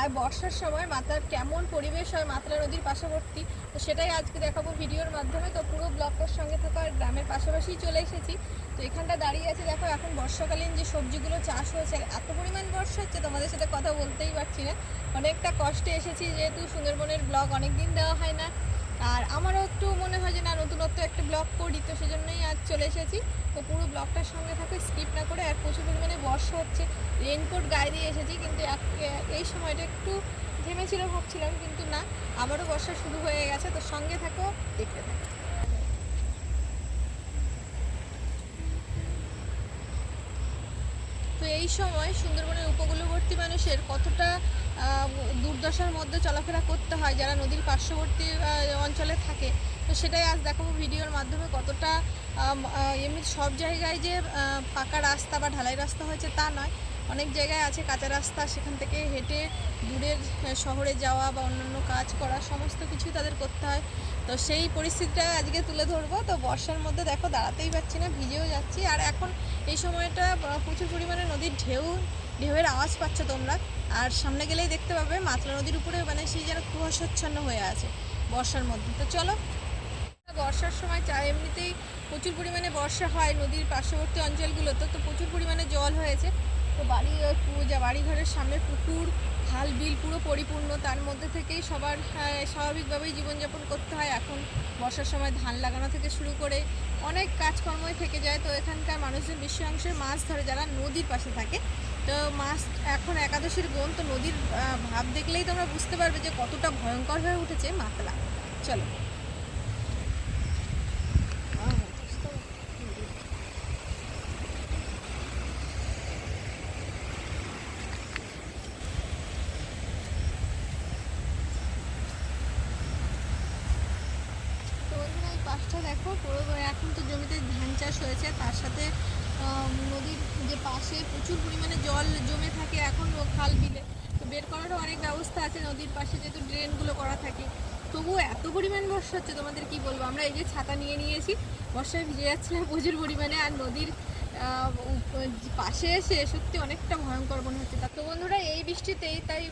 আর বর্ষার সময় মাতার কেমন পরিবেশ হয় মাতলা নদীর পাশাবর্তী তো সেটাই আজকে দেখাবো ভিডিওর মাধ্যমে। তো পুরো ব্লকটার সঙ্গে থাকা আর গ্রামের পাশাপাশি চলে এসেছি। তো এখানটা দাঁড়িয়ে আছে, দেখো এখন বর্ষাকালীন যে সবজিগুলো চাষ হয়েছে এত পরিমাণ বর্ষা হচ্ছে তোমাদের সাথে কথা বলতেই পারছি না। অনেকটা কষ্টে এসেছি যেহেতু সুন্দরবনের ব্লগ অনেক দিন দেওয়া হয় না। আর আমারও একটু মনে হয় যে, না, নতুনত্ব একটা ব্লগ করি, তো সেজন্যই আজ চলে এসেছি। তো পুরো ব্লগটার সঙ্গে থাকো, স্কিপ না করে, আর প্রচুর পরিমাণে বর্ষা হচ্ছে রেনকোট গায়ে দিয়ে এসেছি, কিন্তু এই সময়টা একটু থেমেছিল ভাবছিলাম, কিন্তু না আবারও বর্ষা শুরু হয়ে গেছে, তো সঙ্গে থাকো, দেখতে থাকো তো এই সময় সুন্দরবনের উপকূলবর্তী মানুষের কতটা দুর্দশার মধ্যে চলাফেরা করতে হয়, যারা নদীর পার্শ্ববর্তী অঞ্চলে থাকে, তো সেটাই আজ দেখাবো ভিডিওর মাধ্যমে কতটা এমনি সব জায়গায় যে পাকা রাস্তা বা ঢালাই রাস্তা হয়েছে তা নয়। অনেক জায়গায় আছে কাঁচা রাস্তা, সেখান থেকে হেঁটে দূরের শহরে যাওয়া বা অন্যান্য কাজ করা, সমস্ত কিছুই তাদের করতে হয়। তো সেই পরিস্থিতিটা আজকে তুলে ধরবো। তো বর্ষার মধ্যে দেখো দাঁড়াতেই পারছি না ভিজেও যাচ্ছি। আর এখন এই সময়টা প্রচুর পরিমাণে নদীর ঢেউ ঢেউয়ের আওয়াজ পাচ্ছ তোমরা। আর সামনে গেলেই দেখতে পাবে মাতলা নদীর উপরে মানে সেই যেন কুয়াশাচ্ছন্ন হয়ে আছে বর্ষার মধ্যে। তো চলো বর্ষার সময় চা এমনিতেই প্রচুর পরিমাণে বর্ষা হয় নদীর পার্শ্ববর্তী অঞ্চলগুলোতে তো প্রচুর পরিমাণে জল হয়েছে। তো বাড়ি আহ, পু- যা বাড়ি ঘরের সামনে পুকুর খাল বিল পুরো পরিপূর্ণ, তার মধ্যে থেকেই সবার স্বাভাবিকভাবেই জীবনযাপন করতে হয়। এখন বর্ষার সময় ধান লাগানো থেকে শুরু করে অনেক কাজকর্মই থেকে যায়। তো এখানকার মানুষজন বেশি অংশে মাছ ধরে যারা নদীর পাশে থাকে। তো মাছ এখন একাদশীর গোন তো নদীর ভাব দেখলেই তোমরা বুঝতে পারবে যে কতটা ভয়ঙ্কর হয়ে উঠেছে মাতলা। চলো তো বন্ধুরা এই পাশটা দেখো পুরো এখন তো জমিতে ধান চাষ হয়েছে, তার সাথে নদীর যে পাশে প্রচুর পরিমাণে জল জমে থাকে এখন খাল বিলে। তো বের করারও অনেক ব্যবস্থা আছে নদীর পাশে, যেহেতু ড্রেনগুলো করা থাকে। তবুও এত পরিমাণ বর্ষা হচ্ছে, তোমাদের কি বলব? আমরা এই যে ছাতা নিয়ে নিয়েছি, বর্ষায় ভিজে যাচ্ছিলাম প্রচুর পরিমাণে, আর নদীর পাশে এসে সত্যি অনেকটা ভয়ঙ্কর মনে হচ্ছে। তো বন্ধুরা, এই বৃষ্টিতেই তাই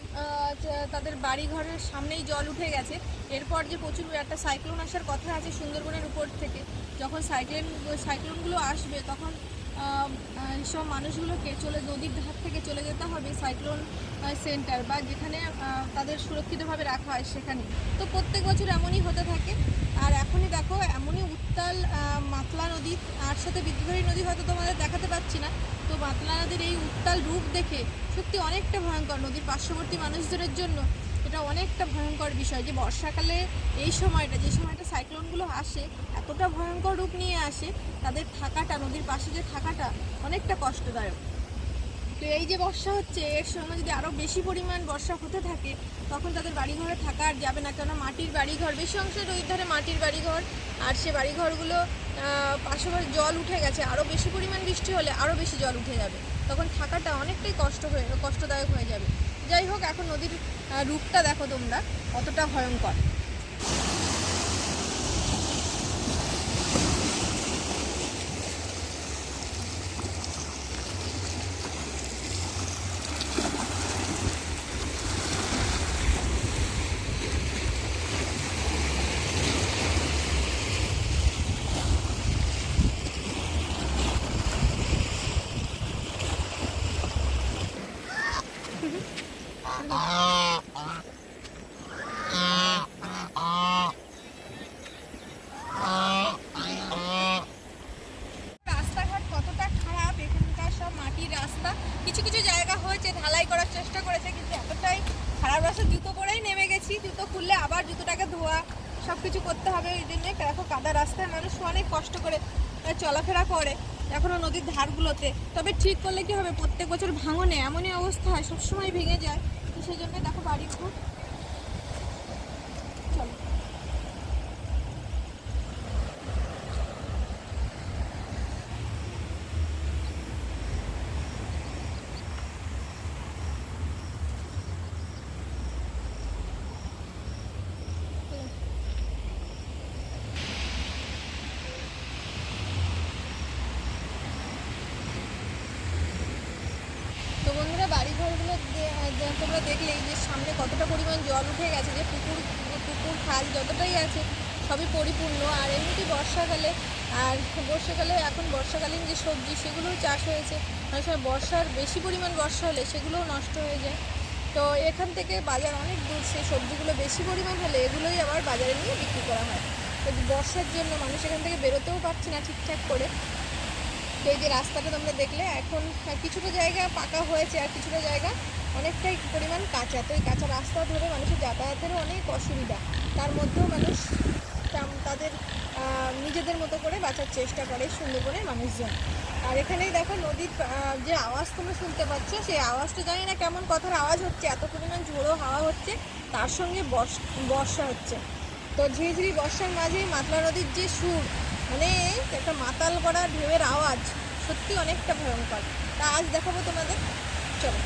তাদের বাড়ি ঘরের সামনেই জল উঠে গেছে। এরপর যে প্রচুর একটা সাইক্লোন আসার কথা আছে সুন্দরবনের উপর থেকে। যখন সাইক্লোন সাইক্লোনগুলো আসবে, তখন সব মানুষগুলোকে চলে, নদীর ধার থেকে চলে যেতে হবে সাইক্লোন সেন্টার বা যেখানে তাদের সুরক্ষিতভাবে রাখা হয় সেখানে। তো প্রত্যেক বছর এমনই হতে থাকে। আর এখনই দেখো, এমনই উত্তাল মাতলা নদী আর সাথে বিদ্যুধারী নদী হয়তো তোমাদের দেখাতে পাচ্ছি না। তো মাতলা নদীর এই উত্তাল রূপ দেখে সত্যি অনেকটা ভয়ঙ্কর নদীর পার্শ্ববর্তী মানুষদের জন্য। এটা অনেকটা ভয়ঙ্কর বিষয় যে বর্ষাকালে এই সময়টা, যে সময়টা সাইক্লোনগুলো আসে, এতটা ভয়ঙ্কর রূপ নিয়ে আসে, তাদের থাকাটা, নদীর পাশে যে থাকাটা অনেকটা কষ্টদায়ক। তো এই যে বর্ষা হচ্ছে, এর সময় যদি আরও বেশি পরিমাণ বর্ষা হতে থাকে, তখন তাদের বাড়িঘরে থাকা আর যাবে না। কেননা মাটির বাড়িঘর, বেশি অংশে নদীর ধারে মাটির বাড়িঘর, আর সে বাড়িঘরগুলো পাশাপাশি জল উঠে গেছে আরও বেশি পরিমাণ বৃষ্টি হলে আরও বেশি জল উঠে যাবে। তখন থাকাটা অনেকটাই কষ্ট হয়ে, কষ্টদায়ক হয়ে যাবে। যাই হোক এখন নদীর রূপটা দেখো তোমরা কতটা ভয়ঙ্কর রাস্তাঘাট কতটা খারাপ এখানকার সব মাটির রাস্তা কিছু কিছু জায়গা হয়েছে চেষ্টা করেছে, কিন্তু এতটাই খারাপ রাস্তা, জুতো পরেই নেমে গেছি, জুতো খুললে আবার জুতোটাকে ধোয়া সব কিছু করতে হবে ওই জন্যে। দেখো, কাদা রাস্তায় মানুষ অনেক কষ্ট করে চলাফেরা করে এখনও নদীর ধারগুলোতে। তবে ঠিক করলে কি হবে? প্রত্যেক বছর ভাঙনে এমনই অবস্থা হয়, সবসময় ভেঙে যায়। তো সেই জন্য দেখো বাড়ি ঘর চলো যে তোমরা দেখলে যে সামনে কতটা পরিমাণ জল উঠে গেছে, যে পুকুর পুকুর খাল যতটাই আছে সবই পরিপূর্ণ। আর এমনিতে বর্ষাকালে, আর বর্ষাকালে, এখন বর্ষাকালীন যে সবজি, সেগুলোও চাষ হয়েছে। অনেক সময় বর্ষার বেশি পরিমাণ বর্ষা হলে সেগুলোও নষ্ট হয়ে যায়। তো এখান থেকে বাজার অনেক দূর, সেই সবজিগুলো বেশি পরিমাণ হলে এগুলোই আবার বাজারে নিয়ে বিক্রি করা হয়। তো বর্ষার জন্য মানুষ এখান থেকে বেরোতেও পারছে না ঠিকঠাক করে। তো এই যে রাস্তাটা তোমরা দেখলে, এখন কিছুটা জায়গা পাকা হয়েছে আর কিছুটা জায়গা অনেকটাই পরিমাণ কাঁচা। তো এই কাঁচা রাস্তা ধরে মানুষের যাতায়াতেরও অনেক অসুবিধা। তার মধ্যেও মানুষ তাদের নিজেদের মতো করে বাঁচার চেষ্টা করে সুন্দরবনের মানুষজন। আর এখানেই দেখো নদীর যে আওয়াজ তোমরা শুনতে পাচ্ছ, সেই আওয়াজটা জানি না কেমন কথার আওয়াজ হচ্ছে, এত পরিমাণ ঝোড়ো হাওয়া হচ্ছে, তার সঙ্গে বর্ষ- হচ্ছে। তো ঝিরিঝিরি বর্ষার মাঝেই মাতলা নদীর যে সুর মানে একটা মাতাল করা ঢেউয়ের আওয়াজ সত্যি অনেকটা ভয়ঙ্কর। তা আজ দেখাবো তোমাদের। চলো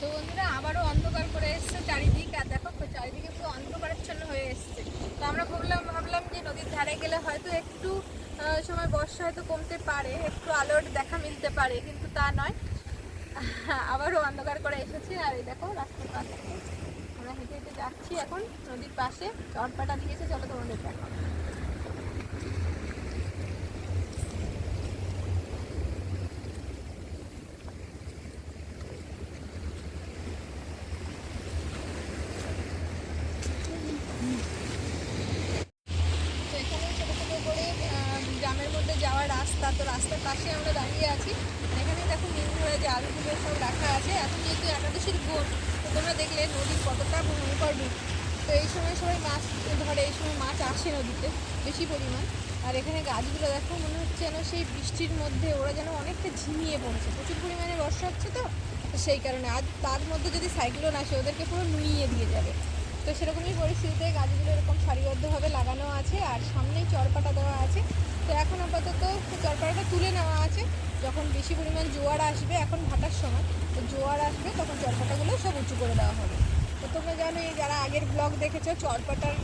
তো বন্ধুরা আবারও অন্ধকার করে এসছে চারিদিক আর দেখো তো চারিদিকে পুরো অন্ধকারাচ্ছন্ন হয়ে এসছে তো আমরা ভাবলাম ভাবলাম যে ধারে গেলে হয়তো একটু সময় বর্ষা হয়তো কমতে পারে, একটু আলোর দেখা মিলতে পারে, কিন্তু তা নয়। আবারও অন্ধকার করে এসেছে, আর এই দেখো, রাস্তার পাশে আমরা হেঁটে হেঁটে যাচ্ছি এখন, নদীর পাশে। চটপাটা দিয়েছে, চলো তোমাদের দেখো তো এখানে ছোটো ছোটো করে আহ, গ্রামের মধ্যে যাওয়ার রাস্তা তো রাস্তার পাশে আমরা দাঁড়িয়ে আছি এখানে দেখো নিম ধরে যে আলুগুলো সব রাখা আছে এখন যেহেতু একাদশীর ভোর তো তোমরা দেখলে নদীর কতটা ভয়ঙ্কর রূপ তো এই সময় সবাই মাছ, ধরে এই সময় মাছ আসে নদীতে বেশি পরিমাণ। আর এখানে গাছগুলো দেখো, মনে হচ্ছে যেন সেই বৃষ্টির মধ্যে ওরা যেন অনেকটা ঝিমিয়ে পড়ছে। প্রচুর পরিমাণে বর্ষা হচ্ছে তো তো সেই কারণে। আর তার মধ্যে যদি সাইক্লোন আসে, ওদেরকে পুরো নুইয়ে দিয়ে যাবে। তো সেরকমই পরিস্থিতিতে গাছগুলো এরকম সারিবদ্ধভাবে লাগানো আছে আর সামনেই চরপাটা দেওয়া আছে। তো এখন আপাতত চরপাটাটা তুলে নেওয়া আছে। যখন বেশি পরিমাণ জোয়ার আসবে, এখন ভাটার সময়, তো জোয়ার আসবে, তখন চরপাটাগুলো সব উঁচু করে দেওয়া হবে। তো তোমরা জানো যারা আগের ব্লগ দেখেছ, চরপাটার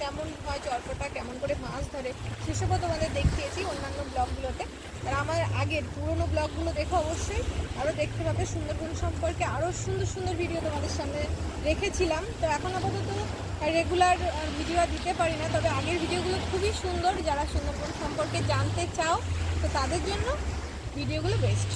কেমন হয়, চরপাটা কেমন করে মাছ ধরে, সেসবও তোমাদের দেখিয়েছি অন্যান্য ব্লগগুলোতে। আর আমার আগের পুরনো ব্লগগুলো দেখো অবশ্যই। আরও দেখতে পাবে সুন্দরবন সম্পর্কে। আরও সুন্দর সুন্দর ভিডিও তোমাদের সামনে রেখেছিলাম। তো এখন আপাতত রেগুলার ভিডিও দিতে পারি না, তবে আগের ভিডিওগুলো খুবই সুন্দর। যারা সুন্দরবন সম্পর্কে জানতে চাও, তো তাদের জন্য ভিডিওগুলো বেস্ট